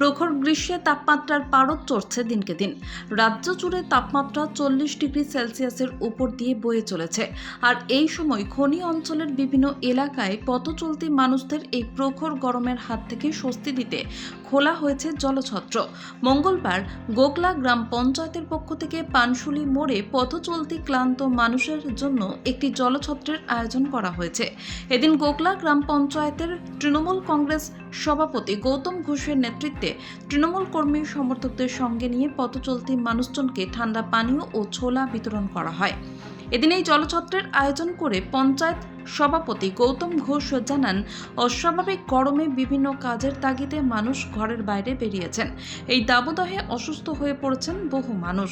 প্রখর গ্রীষ্মে তাপমাত্রার পারদ চড়ছে দিনকে দিন। রাজ্য জুড়ে তাপমাত্রা চল্লিশ ডিগ্রি সেলসিয়াসের উপর দিয়ে বয়ে চলেছে। আর এই সময় খনি অঞ্চলের বিভিন্ন এলাকায় পথ চলতি মানুষদের এই প্রখর গরমের হাত থেকে স্বস্তি দিতে খোলা হয়েছে জলছত্র। মঙ্গলবার গোকলা গ্রাম পঞ্চায়েতের পক্ষ থেকে পানশুলি মোড়ে পথ চলতি ক্লান্ত মানুষের জন্য একটি জলছত্রের আয়োজন করা হয়েছে। এদিন গোকলা গ্রাম পঞ্চায়েতের তৃণমূল কংগ্রেস সভাপতি গৌতম ঘোষের নেতৃত্বে তৃণমূল কর্মী সমর্থকদের সঙ্গে নিয়ে পথচলতি মানুষজনকে ঠান্ডা পানীয় ও ছোলা বিতরণ করা হয়। এদিন এই জলছত্রের আয়োজন করে পঞ্চায়েত সভাপতি গৌতম ঘোষ জানান, অস্বাভাবিক গরমে বিভিন্ন কাজের তাগিদে মানুষ ঘরের বাইরে বেরিয়েছেন। এই দাবদাহে অসুস্থ হয়ে পড়েছেন বহু মানুষ।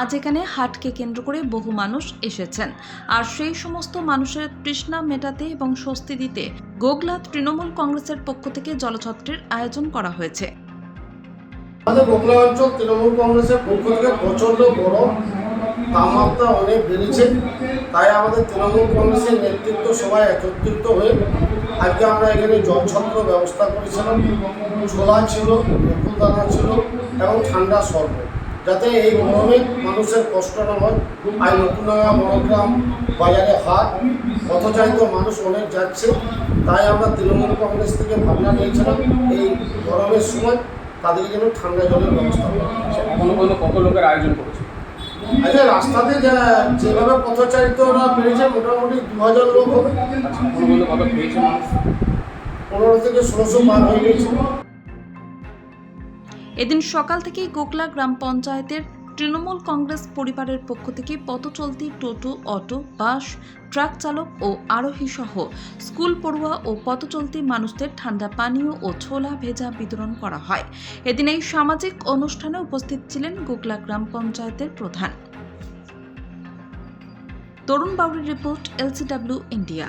আজ এখানে হাটকে কেন্দ্র করে বহু মানুষ এসেছেন। আর সেই সমস্ত মানুষের তৃষ্ণা মেটাতে এবং স্বস্তি দিতে গোগলা তৃণমূল কংগ্রেসের পক্ষ থেকে জলছত্রের আয়োজন করা হয়েছে। আমাদের বকলা অঞ্চল তৃণমূল কংগ্রেসের পক্ষ থেকে প্রচণ্ড গরম। তাপমাত্রা অনেক বেড়েছে। তাই আমাদের তৃণমূল কংগ্রেসের নেতৃত্ব সবাই একত্রিত হয়ে আজকে আমরা এখানে জলছত্র ব্যবস্থা করেছিলাম। ছোলা ছিল দানা ছিল এবং ঠান্ডা শরবত যাতে এই গরমে মানুষের কষ্ট না হয়। আর নতুন নতুনডাঙ্গা বড়গ্রাম বাজারে হাট, পথচারিত মানুষ অনেক যাচ্ছে। তাই আমরা তৃণমূল কংগ্রেস থেকে ভাবনা নিয়েছিলাম, এই গরমের সময় তাদের জন্য ঠান্ডা জলের ব্যবস্থা করা এখনও পর্যন্ত কত লোকের আয়োজন করেছে আচ্ছা রাস্তাতে যেভাবে পথচারিতরা পেরেছে, মোটামুটি দু হাজার লোক হবে। পনেরো থেকে ষোলোশো পার হয়ে গেছে। এদিন সকাল থেকেই গোকলা গ্রাম পঞ্চায়েতের তৃণমূল কংগ্রেস পরিবারের পক্ষ থেকে পথ চলতি টোটো, অটো, বাস, ট্রাক চালক ও আরোহী সহ স্কুল পড়ুয়া ও পথ চলতি মানুষদের ঠান্ডা পানীয় ও ছোলা ভেজা বিতরণ করা হয়। এদিন এই সামাজিক অনুষ্ঠানে উপস্থিত ছিলেন গোকলা গ্রাম পঞ্চায়েতের প্রধান। তরুণ বাউরির রিপোর্ট, এলসিডব্লিউ, ইন্ডিয়া।